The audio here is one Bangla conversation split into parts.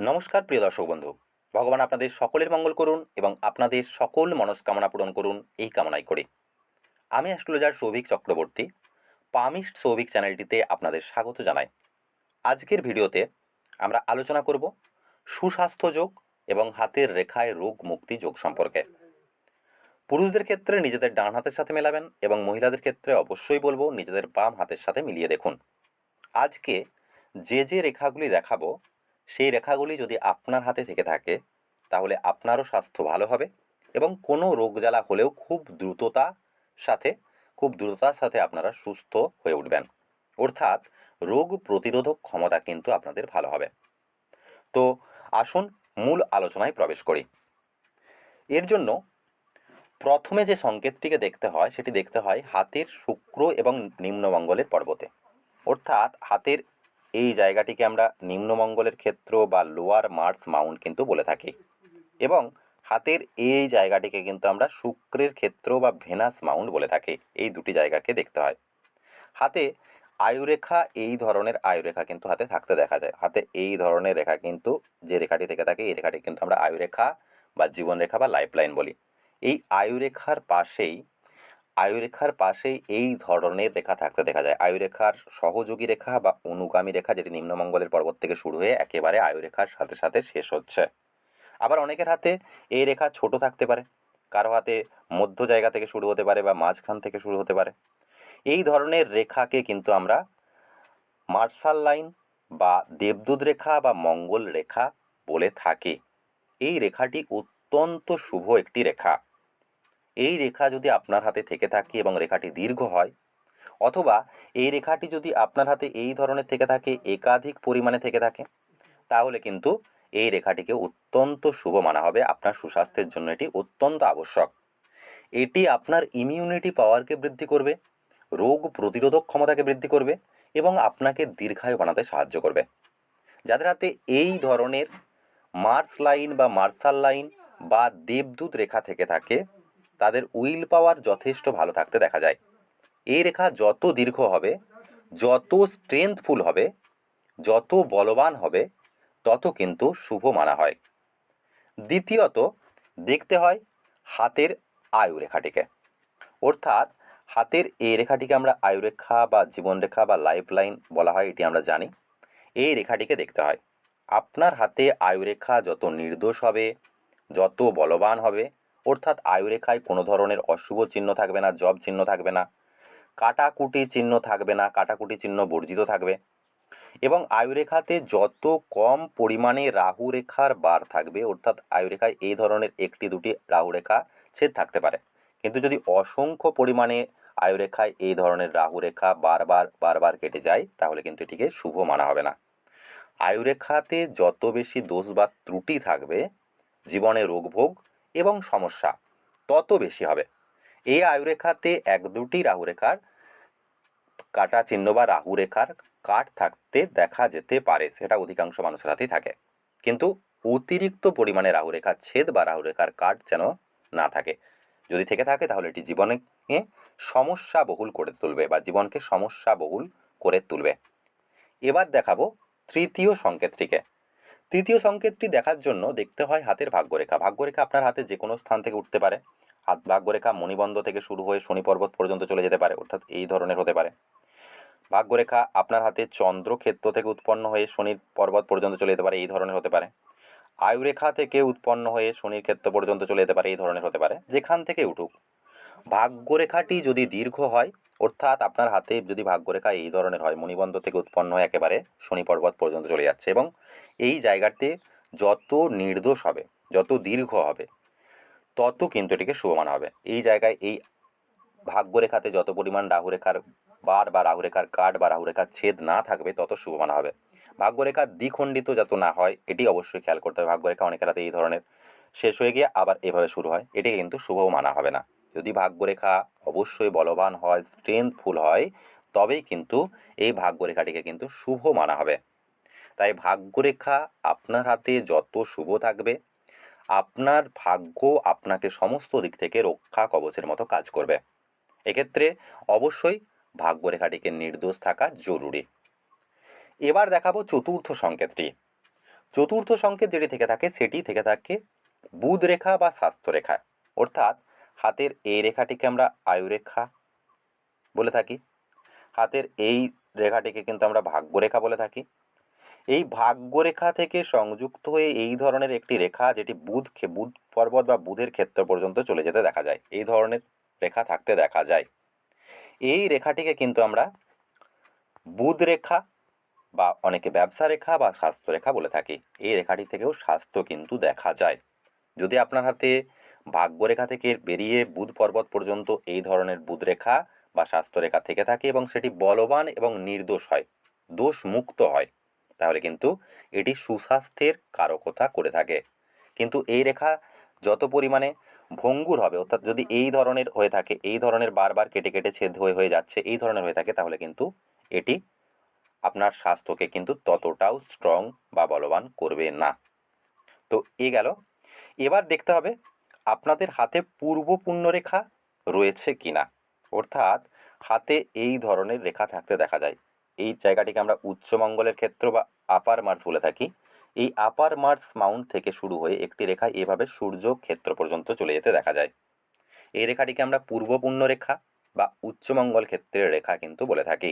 নমস্কার, প্রিয় দর্শক বন্ধু। ভগবান আপনাদের সকলের মঙ্গল করুন এবং আপনাদের সকল মনস্কামনা পূরণ করুন এই কামনাই করে। আমি অ্যাস্ট্রোলজার সৌভিক চক্রবর্তী, পামিস্ট সৌভিক চ্যানেলটিতে আপনাদের স্বাগত জানাই। আজকের ভিডিওতে আমরা আলোচনা করব সুস্বাস্থ্য যোগ এবং হাতের রেখায় রোগ মুক্তি যোগ সম্পর্কে। পুরুষদের ক্ষেত্রে নিজেদের ডান হাতের সাথে মেলাবেন এবং মহিলাদের ক্ষেত্রে অবশ্যই বলব নিজেদের বাম হাতের সাথে মিলিয়ে দেখুন। আজকে যে যে রেখাগুলি দেখাবো সেই রেখাগুলি যদি আপনার হাতে থেকে থাকে, তাহলে আপনারও স্বাস্থ্য ভালো হবে এবং কোনো রোগ জ্বালা হলেও খুব দ্রুততা সাথে, খুব দ্রুততার সাথে আপনারা সুস্থ হয়ে উঠবেন। অর্থাৎ রোগ প্রতিরোধক ক্ষমতা কিন্তু আপনাদের ভালো হবে। তো আসুন মূল আলোচনায় প্রবেশ করি। এর জন্য প্রথমে যে সংকেতটিকে দেখতে হয়, সেটি দেখতে হয় হাতের শুক্র এবং নিম্নমঙ্গলের পর্বতে। অর্থাৎ হাতের এই জায়গাটিকে আমরা নিম্নমঙ্গলের ক্ষেত্র বা লোয়ার মার্স মাউন্ট কিন্তু বলে থাকি। এবং হাতের এই জায়গাটিকে কিন্তু আমরা শুক্রের ক্ষেত্র বা ভেনাস মাউন্ট বলে থাকি। এই দুটি জায়গাকে দেখতে হয়। হাতে আয়ুরেখা, এই ধরনের আয়ুরেখা কিন্তু হাতে থাকতে দেখা যায়। হাতে এই ধরনের রেখা কিন্তু যে রেখাটি থেকে থাকে, এই রেখাটি কিন্তু আমরা আয়ুরেখা বা জীবনরেখা বা লাইফলাইন বলি। এই আয়ুরেখার পাশেই আয়ুরেখার পাশেই এই ধরনের রেখা থাকতে দেখা যায়। আয়ুরেখার সহযোগী রেখা বা অনুগামী রেখা যেটি নিম্নমঙ্গলের পর্বত থেকে শুরু হয়ে একেবারে আয়ুরেখার সাথে সাথে শেষ হচ্ছে। আবার অনেকের হাতে এই রেখা ছোট থাকতে পারে। কারও হাতে মধ্য জায়গা থেকে শুরু হতে পারে বা মাঝখান থেকে শুরু হতে পারে। এই ধরনের রেখাকে কিন্তু আমরা মার্শাল লাইন বা দেবদূত রেখা বা মঙ্গল রেখা বলে থাকি। এই রেখাটি অত্যন্ত শুভ একটি রেখা। এই রেখা যদি আপনার হাতে থেকে থাকে এবং রেখাটি দীর্ঘ হয়, অথবা এই রেখাটি যদি আপনার হাতে এই ধরনের থেকে থাকে, একাধিক পরিমাণে থেকে থাকে, তাহলে কিন্তু এই রেখাটিকে অত্যন্ত শুভ মানা হবে। আপনার সুস্বাস্থ্যের জন্য এটি অত্যন্ত আবশ্যক। এটি আপনার ইমিউনিটি পাওয়ারকে বৃদ্ধি করবে, রোগ প্রতিরোধক ক্ষমতাকে বৃদ্ধি করবে, এবং আপনাকে দীর্ঘায়ু বানাতে সাহায্য করবে। যাদের হাতে এই ধরনের মার্স লাইন বা মার্শাল লাইন বা দেবদূত রেখা থেকে থাকে তাদের উইল পাওয়ার যথেষ্ট ভালো থাকতে দেখা যায়। এই রেখা যত দীর্ঘ হবে, যত স্ট্রেংথফুল হবে, যত বলবান হবে, তত কিন্তু শুভ মানা হয়। দ্বিতীয়ত, দেখতে হয় হাতের আয়ু রেখাটিকে। অর্থাৎ হাতের এই রেখাটিকে আমরা আয়ুরেখা বা জীবনরেখা বা লাইফ লাইন বলা হয়, এটি আমরা জানি। এই রেখাটিকে দেখতে হয়। আপনার হাতে আয়ুরেখা যত নির্দোষ হবে, যত বলবান হবে অর্থাৎ আয়ুরেখায় কোনো ধরনের অশুভ চিহ্ন থাকবে না, জব চিহ্ন থাকবে না, কাটাকুটি চিহ্ন থাকবে না, কাটাকুটি চিহ্ন বর্জিত থাকবে এবং আয়ুরেখাতে যত কম পরিমাণে রাহু রেখার বার থাকবে, অর্থাৎ আয়ুরেখায় এই ধরনের একটি দুটি রাহু রেখা ছেদ থাকতে পারে। কিন্তু যদি অসংখ্য পরিমাণে আয়ুরেখায় এই ধরনের রাহু রেখা বারবার বারবার কেটে যায়, তাহলে কিন্তু এটিকে শুভ মানা হবে না। আয়ুরেখাতে যত বেশি দোষ বা ত্রুটি থাকবে, জীবনে রোগভোগ এবং সমস্যা, তত বেশি হবে। এই আয়ুরেখাতে এক দুটি রাহুরেখার কাটা চিহ্ন বা রাহুরেখার কাট থাকতে দেখা যেতে পারে, সেটা অধিকাংশ মানুষের হাতেই থাকে। কিন্তু অতিরিক্ত পরিমাণে রাহুরেখা ছেদ বা রাহুরেখার কাট যেন না থাকে। যদি থেকে থাকে, তাহলে এটি জীবনে সমস্যা বহুল করে তুলবে বা জীবনকে সমস্যা বহুল করে তুলবে। এবার দেখাবো তৃতীয় সংকেতটিকে। তৃতীয় সংকেতটি দেখার জন্য দেখতে হয় হাতের ভাগ্যরেখা। ভাগ্যরেখা আপনার হাতে যে কোনো স্থান থেকে উঠতে পারে। হাত ভাগ্যরেখা মণিবন্ধ থেকে শুরু হয়ে শনি পর্বত পর্যন্ত চলে যেতে পারে, অর্থাৎ এই ধরনের হতে পারে। ভাগ্যরেখা আপনার হাতে চন্দ্রক্ষেত্র থেকে উৎপন্ন হয়ে শনির পর্বত পর্যন্ত চলে যেতে পারে, এই ধরনের হতে পারে। আয়ুরেখা থেকে উৎপন্ন হয়ে শনির ক্ষেত্র পর্যন্ত চলে যেতে পারে, এই ধরনের হতে পারে। যেখান থেকে উঠুক। ভাগ্যরেখাটি যদি দীর্ঘ হয়, অর্থাৎ আপনার হাতে যদি ভাগ্যরেখা এই ধরনের হয়, মণিবন্ধ থেকে উৎপন্ন হয়ে, একেবারে শনি পর্বত পর্যন্ত চলে যাচ্ছে এবং এই জায়গাতে যত নির্দোষ হবে, যত দীর্ঘ হবে, তত কিন্তু এটিকে শুভ মানা হবে। এই জায়গায় এই ভাগ্যরেখাতে যত পরিমাণ রাহুরেখার বার বা রাহুরেখার কাঠ বা রাহুরেখার ছেদ না থাকবে, তত শুভ মানা হবে। ভাগ্যরেখা দ্বিখণ্ডিত যত না হয়, এটি অবশ্যই খেয়াল করতে হবে। ভাগ্যরেখা অনেকের হাতে এই ধরনের শেষ হয়ে গিয়ে আবার এভাবে শুরু হয় এটিকে কিন্তু শুভ মানা হবে না। যদি ভাগ্যরেখা অবশ্যই বলবান হয় স্ট্রেংথফুল হয়, তবেই কিন্তু এই ভাগ্যরেখাটিকে কিন্তু শুভ মানা হবে। তাই ভাগ্যরেখা আপনার হাতে যত শুভ থাকবে, আপনার ভাগ্য আপনাকে সমস্ত দিক থেকে রক্ষা কবচের মতো কাজ করবে। এক্ষেত্রে অবশ্যই ভাগ্যরেখাটিকে নির্দোষ থাকা জরুরি। এবার দেখাবো চতুর্থ সংকেতটি। চতুর্থ সংকেত যেটি থেকে থাকে, সেটি থেকে থাকে বুধ রেখা বা স্বাস্থ্য রেখা অর্থাৎ হাতের এই রেখাটিকে আমরা আয়ুরেখা বলে থাকি। হাতের এই রেখাটিকে কিন্তু আমরা ভাগ্যরেখা বলে থাকি। এই ভাগ্যরেখা থেকে সংযুক্ত হয়ে এই ধরনের একটি রেখা যেটি বুধ বুধ পর্বত বা বুধের ক্ষেত্র পর্যন্ত চলে যেতে দেখা যায়। এই ধরনের রেখা থাকতে দেখা যায়। এই রেখাটিকে কিন্তু আমরা বুধ রেখা বা অনেকে ব্যবসা রেখা বা স্বাস্থ্য রেখা বলে থাকি। এই রেখাটি থেকেও স্বাস্থ্য কিন্তু দেখা যায়। যদি আপনার হাতে ভাগ্যরেখা থেকে বেরিয়ে বুধ পর্বত পর্যন্ত এই ধরনের বুধ রেখা বা স্বাস্থ্যরেখা থেকে থাকে এবং সেটি বলবান এবং নির্দোষ হয়, দোষ মুক্ত হয়। তাহলে কিন্তু এটি সুস্বাস্থ্যের কারকতা করে থাকে। কিন্তু এই রেখা যত পরিমাণে ভঙ্গুর হবে, অর্থাৎ যদি এই ধরনের হয়ে থাকে, এই ধরনের বারবার কেটে কেটে ছেদ হয়ে হয়ে যাচ্ছে, এই ধরনের হয়ে থাকে, তাহলে কিন্তু এটি আপনার স্বাস্থ্যকে কিন্তু ততটাও স্ট্রং বা বলবান করবে না। তো এ গেল। এবার দেখতে হবে আপনাদের হাতে পূর্ব পুণ্যরেখা রয়েছে কিনা? অর্থাৎ হাতে এই ধরনের রেখা থাকতে দেখা যায়। এই জায়গাটিকে আমরা উচ্চমঙ্গলের ক্ষেত্র বা আপার মার্স বলে থাকি। এই আপার মার্স মাউন্ট থেকে শুরু হয়ে একটি রেখা এভাবে সূর্য ক্ষেত্র পর্যন্ত চলে যেতে দেখা যায়। এই রেখাটিকে আমরা পূর্ব রেখা বা উচ্চমঙ্গল ক্ষেত্রের রেখা কিন্তু বলে থাকি।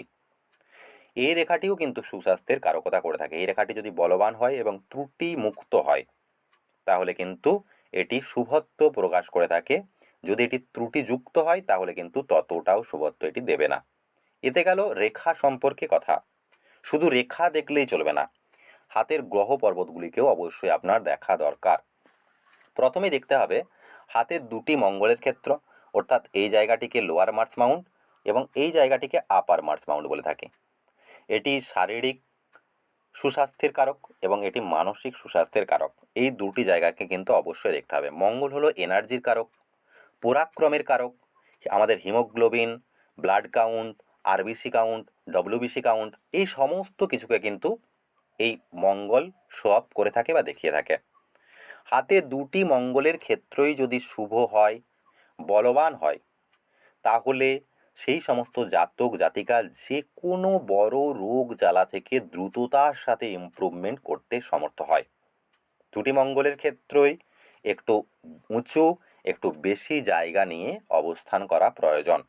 এই রেখাটিও কিন্তু সুস্বাস্থ্যের কারকতা করে থাকে। এই রেখাটি যদি বলবান হয় এবং ত্রুটি মুক্ত হয়, তাহলে কিন্তু এটি শুভত্ব প্রকাশ করে থাকে। যদি এটি ত্রুটিযুক্ত হয়, তাহলে কিন্তু ততটাও শুভত্ব এটি দেবে না। এতে গেল রেখা সম্পর্কে কথা। শুধু রেখা দেখলেই চলবে না, হাতের গ্রহ পর্বতগুলিকেও অবশ্যই আপনার দেখা দরকার। প্রথমে দেখতে হবে হাতের দুটি মঙ্গলের ক্ষেত্র, অর্থাৎ এই জায়গাটিকে লোয়ার মার্স মাউন্ট এবং এই জায়গাটিকে আপার মার্স মাউন্ট বলে থাকে। এটি শারীরিক সুস্বাস্থ্যের কারক এবং এটি মানসিক সুস্বাস্থ্যের কারক। এই দুটি জায়গাকে কিন্তু অবশ্যই দেখতে হবে। মঙ্গল হলো এনার্জির কারক, পরাক্রমের কারক, আমাদের haemoglobin, blood count, RBC count, WBC count, এই সমস্ত কিছুকে কিন্তু এই মঙ্গল শো আপ করে থাকে বা দেখিয়ে থাকে। হাতে দুটি মঙ্গলের ক্ষেত্রই যদি শুভ হয়, বলবান হয়, তাহলে সেই সমস্ত জাতক, জাতিকা যে কোনো বড় রোগ জ্বালা থেকে দ্রুততার সাথে ইমপ্রুভমেন্ট করতে সমর্থ হয়। দুটি মঙ্গলের ক্ষেত্রই একটু উঁচু, একটু বেশি জায়গা নিয়ে অবস্থান করা প্রয়োজন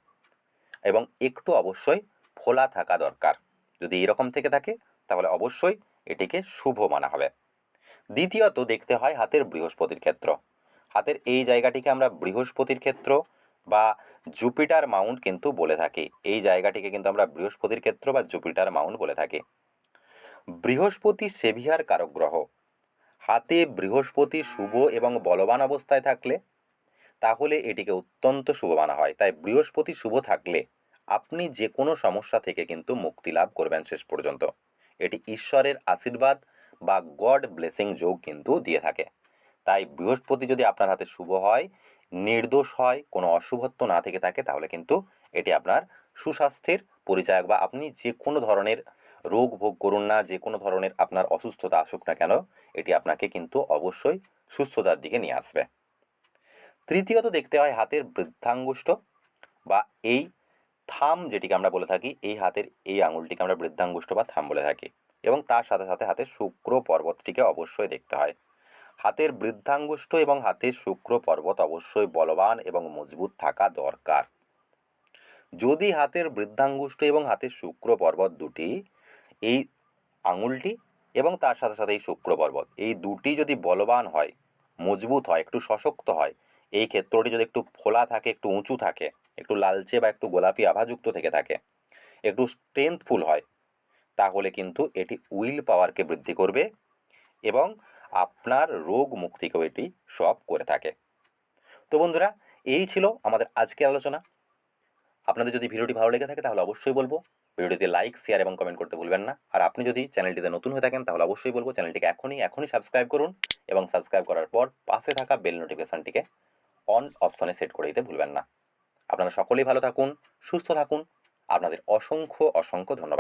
এবং একটু অবশ্যই ফোলা থাকা দরকার। যদি এরকম থেকে থাকে, তাহলে অবশ্যই এটিকে শুভ মানা হবে। দ্বিতীয়ত দেখতে হয় হাতের বৃহস্পতির ক্ষেত্র। হাতের এই জায়গাটিকে আমরা বৃহস্পতির ক্ষেত্র বা জুপিটার মাউন্ট কিন্তু বলে থাকি। এই জায়গাটিকে কিন্তু আমরা বৃহস্পতির ক্ষেত্র বা জুপিটার মাউন্ট বলে থাকি। বৃহস্পতি সেভিয়ার কারক গ্রহ। হাতে বৃহস্পতি শুভ এবং বলবান অবস্থায় থাকলে তাহলে এটিকে অত্যন্ত শুভ মানা হয়। তাই বৃহস্পতি শুভ থাকলে আপনি যে কোনো সমস্যা থেকে কিন্তু মুক্তি লাভ করবেন শেষ পর্যন্ত। এটি ঈশ্বরের আশীর্বাদ বা গড ব্লেসিং যোগ কিন্তু দিয়ে থাকে। তাই বৃহস্পতি যদি আপনার হাতে শুভ হয় নির্দোষ হয়, কোনো অশুভত্ব না থেকে থাকে, তাহলে কিন্তু এটি আপনার সুস্বাস্থ্যের পরিচায়ক বা আপনি যে কোনো ধরনের রোগ ভোগ করুন না, যে কোনো ধরনের আপনার অসুস্থতা আসুক না কেন, এটি আপনাকে কিন্তু অবশ্যই সুস্থতার দিকে নিয়ে আসবে। তৃতীয়ত দেখতে হয় হাতের বৃদ্ধাঙ্গুষ্ঠ বা এই থাম যেটিকে আমরা বলে থাকি, এই হাতের এই আঙুলটিকে আমরা বৃদ্ধাঙ্গুষ্ঠ বা থাম বলে থাকি এবং তার সাথে সাথে হাতের শুক্র পর্বতটিকে অবশ্যই দেখতে হয়। হাতের বৃদ্ধাঙ্গুষ্ঠ এবং হাতের শুক্র পর্বত অবশ্যই বলবান এবং মজবুত থাকা দরকার। যদি হাতের বৃদ্ধাঙ্গুষ্ঠ এবং হাতের শুক্র পর্বত দুটি, এই আঙুলটি এবং তার সাথে সাথে এই শুক্র পর্বত, এই দুটি যদি বলবান হয়, মজবুত হয়, একটু সশক্ত হয়, এই ক্ষেত্রটি যদি একটু ফোলা থাকে, একটু উঁচু থাকে, একটু লালচে বা একটু গোলাপি আভাযুক্ত থেকে থাকে, একটু স্ট্রেংথফুল হয়, তাহলে কিন্তু এটি উইল পাওয়ারকে বৃদ্ধি করবে এবং আপনার রোগ মুক্তিকেও এটি সব করে থাকে। তো বন্ধুরা, এই ছিল আমাদের আজকের আলোচনা। আপনাদের যদি ভিডিওটি ভালো লেগে থাকে তাহলে অবশ্যই বলব, ভিডিওটিতে লাইক শেয়ার এবং কমেন্ট করতে ভুলবেন না। আর আপনি যদি চ্যানেলটিতে নতুন হয়ে থাকেন তাহলে অবশ্যই বলব, চ্যানেলটিকে এখনই এখনই সাবস্ক্রাইব করুন এবং সাবস্ক্রাইব করার পর পাশে থাকা বেল নোটিফিকেশানটিকে অন অপশনে সেট করে দিতে ভুলবেন না। আপনারা সকলেই ভালো থাকুন, সুস্থ থাকুন। আপনাদের অসংখ্য অসংখ্য ধন্যবাদ।